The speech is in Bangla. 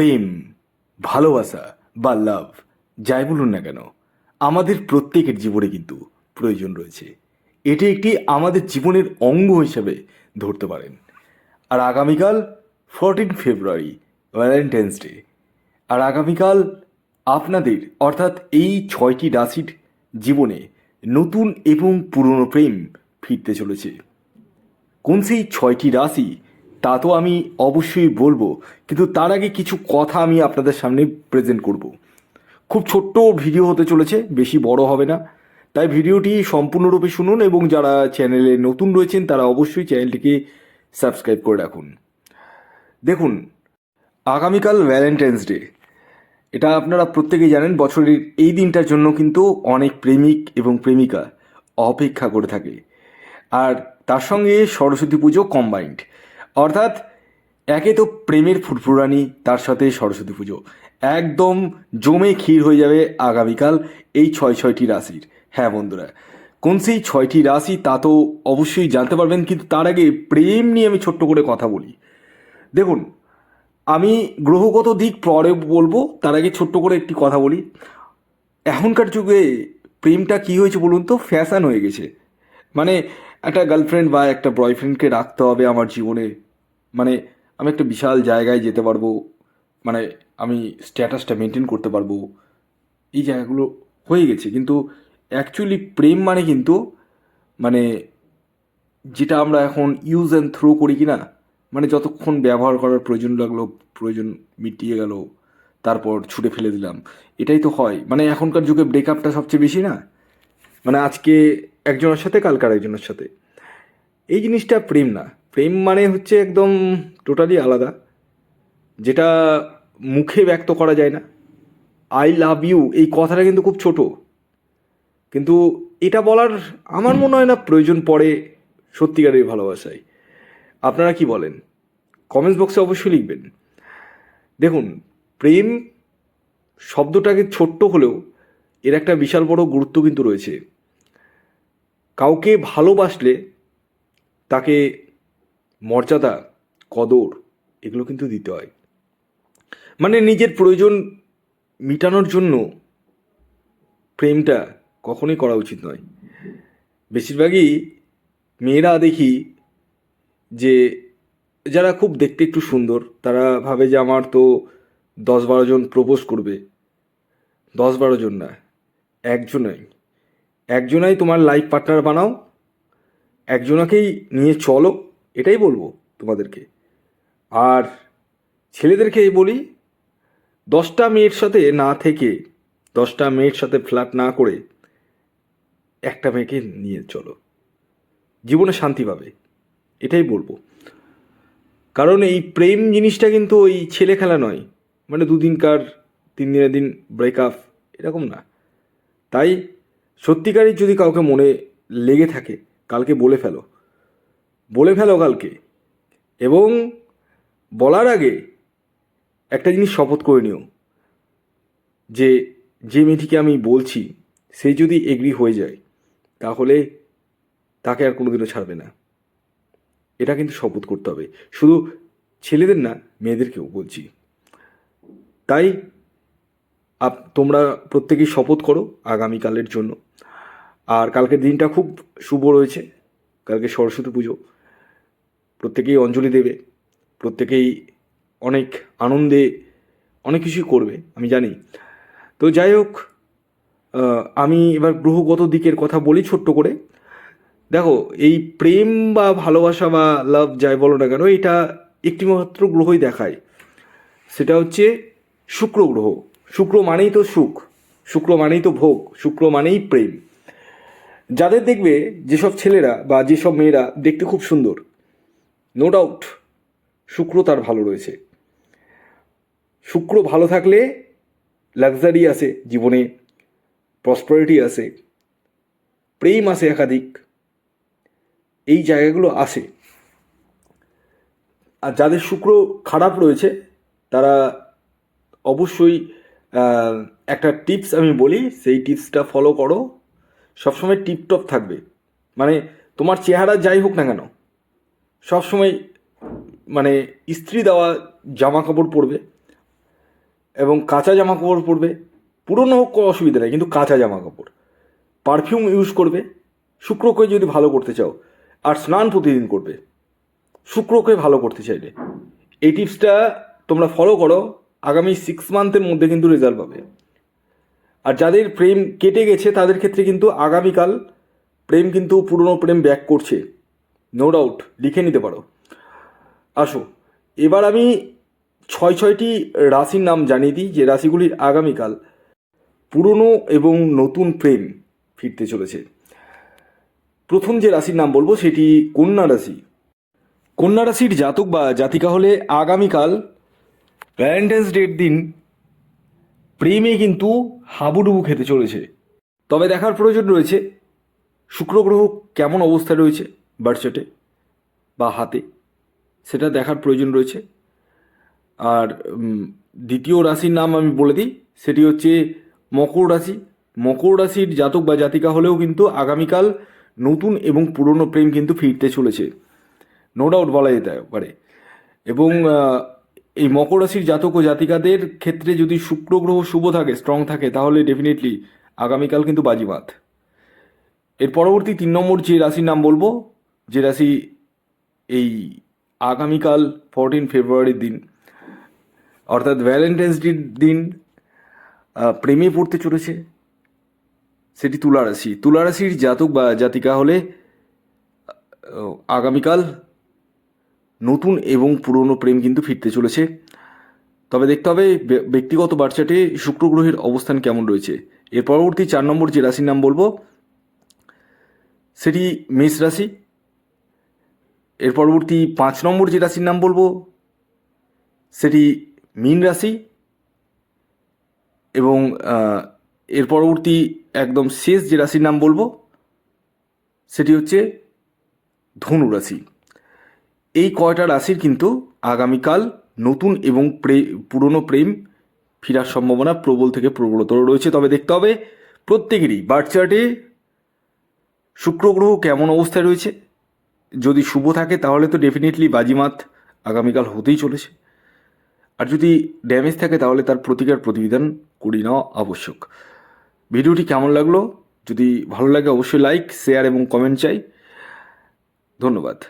প্রেম, ভালোবাসা বা লাভ যাই বলুন না কেন, আমাদের প্রত্যেকের জীবনে কিন্তু প্রয়োজন রয়েছে। এটি একটি আমাদের জীবনের অঙ্গ হিসেবে ধরতে পারেন। আর আগামীকাল ফোরটিন ফেব্রুয়ারি ভ্যালেন্টাইন্স ডে আর আগামীকাল আপনাদের, অর্থাৎ এই ছয়টি রাশির জীবনে নতুন এবং পুরনো প্রেম ফিরতে চলেছে। কোন সেই ছয়টি রাশি তা তো আমি অবশ্যই বলব, কিন্তু তার আগে কিছু কথা আমি আপনাদের সামনে প্রেজেন্ট করব। খুব ছোট্ট ভিডিও হতে চলেছে, বেশি বড় হবে না। তাই ভিডিওটি সম্পূর্ণরূপে শুনুন এবং যারা চ্যানেলে নতুন রয়েছেন, তারা অবশ্যই চ্যানেলটিকে সাবস্ক্রাইব করে রাখুন। দেখুন, আগামীকাল ভ্যালেন্টাইন্স ডে এটা আপনারা প্রত্যেকেই জানেন, বছরের এই দিনটার জন্য কিন্তু অনেক প্রেমিক এবং প্রেমিকা অপেক্ষা করে থাকে। আর তার সঙ্গে সরস্বতী পুজো কম্বাইন্ড অর্থাৎ একে তো প্রেমের ফুরফুরানি তার সাথে সরস্বতী পুজো। একদম জমে ক্ষীর হয়ে যাবে আগামীকাল এই ছয় ছয়টি রাশির। হ্যাঁ বন্ধুরা, কোন সেই ছয়টি রাশি তা তো অবশ্যই জানতে পারবেন, কিন্তু তার আগে প্রেম নিয়ে আমি ছোট্ট করে কথা বলি। দেখুন, আমি গ্রহগত দিক পরে বলব, তার আগে ছোট্ট করে একটি কথা বলি। এখনকার যুগে প্রেমটা কি হয়েছে বলুন তো? ফ্যাশান হয়ে গেছে। মানে একটা গার্লফ্রেন্ড বা একটা বয়ফ্রেন্ডকে রাখতে হবে আমার জীবনে। মানে আমি একটা বিশাল জায়গায় যেতে পারব মানে আমি স্ট্যাটাসটা মেনটেন করতে পারব। এই জায়গাগুলো হয়ে গেছে। কিন্তু অ্যাকচুয়ালি প্রেম মানে কিন্তু মানে যেটা আমরা এখন ইউজ অ্যান্ড থ্রো করি কি না মানে যতক্ষণ ব্যবহার করার প্রয়োজন লাগল, প্রয়োজন মিটিয়ে গেল, তারপর ছুটে ফেলে দিলাম। এটাই তো হয়। মানে এখনকার যুগে ব্রেকআপটা সবচেয়ে বেশি না? মানে আজকে একজনের সাথে, কালকার একজনের সাথে। এই জিনিসটা প্রেম না। প্রেম মানে হচ্ছে একদম টোটালি আলাদা। যেটা মুখে ব্যক্ত করা যায় না। আই লাভ ইউ এই কথাটা কিন্তু খুব ছোট। কিন্তু এটা বলার আমার মনে হয় না প্রয়োজন পড়ে সত্যিকারের ভালোবাসায়। আপনারা কি বলেন? কমেন্টস বক্সে অবশ্যই লিখবেন। দেখুন, প্রেম শব্দটাকে ছোট্ট হলেও এর একটা বিশাল বড় গুরুত্ব কিন্তু রয়েছে। কাউকে ভালোবাসলে তাকে মর্যাদা, কদর এগুলো কিন্তু দিতে হয়। মানে নিজের প্রয়োজন মিটানোর জন্য প্রেমটা কখনোই করা উচিত নয়। বেশিরভাগই মেয়েরা দেখি যে যারা খুব দেখতে একটু সুন্দর, তারা ভাবে যে আমার তো দশ বারো জন প্রপোজ করবে। দশ বারো জন না, একজনাই। একজনাই তোমার লাইফ পার্টনার বানাও, একজনাকেই নিয়ে চলো, এটাই বলব তোমাদেরকে। আর ছেলেদেরকে এই বলি, দশটা মেয়ের সাথে না থেকে, দশটা মেয়ের সাথে ফ্ল্যাট না করে একটা মেয়েকে নিয়ে চলো। জীবনে শান্তি পাবে, এটাই বলব। কারণ এই প্রেম জিনিসটা কিন্তু ওই ছেলে খেলা নয় মানে দুদিনকার তিন দিনের দিন ব্রেকআপ এরকম না। তাই সত্যিকারই যদি কাউকে মনে লেগে থাকে, কালকে বলে ফেলো। বলে ফেলো কালকে। এবং বলার আগে একটা জিনিস শপথ করে নিও, যে যে মেয়েটিকে আমি বলছি, সে যদি এগ্রি হয়ে যায়, তাহলে তাকে আর কোনোদিনও ছাড়বে না। এটা কিন্তু শপথ করতে হবে। শুধু ছেলেদের না, মেয়েদেরকেও বলছি। তাই আপ, তোমরা প্রত্যেকেই শপথ করো আগামীকালের জন্য। আর কালকের দিনটা খুব শুভ রয়েছে। কালকে সরস্বতী পুজো। প্রত্যেকেই অঞ্জলি দেবে। প্রত্যেকেই অনেক আনন্দে অনেক কিছুই করবে, আমি জানি। তো যাই হোক আমি এবার গ্রহগত দিকের কথা বলি ছোট্ট করে। দেখো, এই প্রেম বা ভালোবাসা বা লাভ যাই বলো না কেন, এটা একটি মাত্র গ্রহই দেখায়। সেটা হচ্ছে শুক্র গ্রহ। শুক্র মানেই তো সুখ, শুক্র মানেই তো ভোগ, শুক্র মানেই প্রেম। যাদের দেখবে যেসব ছেলেরা বা যেসব মেয়েরা দেখতে খুব সুন্দর নো ডাউট শুক্র তার ভালো রয়েছে। শুক্র ভালো থাকলে লাক্সারি আসে জীবনে প্রসপারিটি আসে প্রেম আসে একাধিক, এই জায়গাগুলো আসে আর যাদের শুক্র খারাপ রয়েছে, তারা অবশ্যই একটা টিপস আমি বলি, সেই টিপসটা ফলো করো। সবসময় টিপটপ থাকবে। মানে তোমার চেহারা যাই হোক না কেন, সবসময় মানে ইস্ত্রি দেওয়া জামা কাপড় পরবে এবং কাঁচা জামা কাপড় পরবে। পুরনো হোক, কোনো অসুবিধা নেই, কিন্তু কাঁচা জামা কাপড় পারফিউম ইউজ করবে, শুক্রকে যদি ভালো করতে চাও, আর স্নান প্রতিদিন করবে, শুক্রকে ভালো করতে চাইলে। এই টিপসটা তোমরা ফলো করো। আগামী সিক্স মান্থের মধ্যে কিন্তু রেজাল্ট পাবে। আর যাদের প্রেম কেটে গেছে, তাদের ক্ষেত্রে কিন্তু আগামীকাল প্রেম কিন্তু পুরনো প্রেম ব্যাক করছে। নো ডাউট লিখে নিতে পারো। আসো, এবার আমি ছয় ছয়টি রাশির নাম জানিয়ে দিই, যে রাশিগুলির আগামীকাল পুরনো এবং নতুন প্রেম ফিরতে চলেছে। প্রথম যে রাশির নাম বলব, সেটি কন্যা রাশি। কন্যা রাশির জাতক বা জাতিকা হলে আগামীকাল ভ্যালেন্টাইন্স ডের দিন প্রেমে কিন্তু হাবুডুবু খেতে চলেছে। তবে দেখার প্রয়োজন রয়েছে, শুক্র গ্রহ কেমন অবস্থায় রয়েছে বার্থচার্টে বা হাতে, সেটা দেখার প্রয়োজন রয়েছে। আর দ্বিতীয় রাশির নাম আমি বলে দিই, সেটি হচ্ছে মকর রাশি। মকর রাশির জাতক বা জাতিকা হলেও কিন্তু আগামীকাল নতুন এবং পুরনো প্রেম কিন্তু ফিরতে চলেছে। নো ডাউট বলা যেতে পারে। এবং এই মকর রাশির জাতক ও জাতিকাদের ক্ষেত্রে যদি শুক্র গ্রহ শুভ থাকে স্ট্রং থাকে, তাহলে ডেফিনেটলি আগামীকাল কিন্তু বাজিমাত। এর পরবর্তী তিন নম্বর যে রাশির নাম বলব, যে রাশি এই আগামীকাল ফোরটিন ফেব্রুয়ারির দিন, অর্থাৎ ভ্যালেন্টাইন্স ডের দিন প্রেমে পড়তে চলেছে, সেটি তুলা রাশি। তুলা রাশির জাতক বা জাতিকা হলে আগামীকাল নতুন এবং পুরনো প্রেম কিন্তু ফিরতে চলেছে। তবে দেখতে হবে ব্যক্তিগত বার্চাটে শুক্র গ্রহের অবস্থান কেমন রয়েছে। এর পরবর্তী চার নম্বর যে রাশির নাম বলব, সেটি মেষ রাশি। এর পরবর্তী পাঁচ নম্বর যে রাশির নাম বলব, সেটি মীন রাশি। এবং এর পরবর্তী একদম শেষ যে রাশির নাম বলব, সেটি হচ্ছে ধনু রাশি। এই কয়টা রাশির কিন্তু আগামীকাল নতুন এবং প্রে, পুরনো প্রেম ফেরার সম্ভাবনা প্রবল থেকে প্রবলতর রয়েছে। তবে দেখতে হবে, প্রত্যেকেরই বার্থ চার্টে শুক্র গ্রহ কেমন অবস্থায় রয়েছে। যদি শুভ থাকে, তাহলে তো ডেফিনেটলি বাজিমাত আগামীকাল হতেই চলেছে। আর যদি ড্যামেজ থাকে, তাহলে তার প্রতিকার প্রতিবিধান করে নেওয়া আবশ্যক। ভিডিওটি কেমন লাগল? যদি ভালো লাগে, অবশ্যই লাইক শেয়ার এবং কমেন্ট চাই। ধন্যবাদ।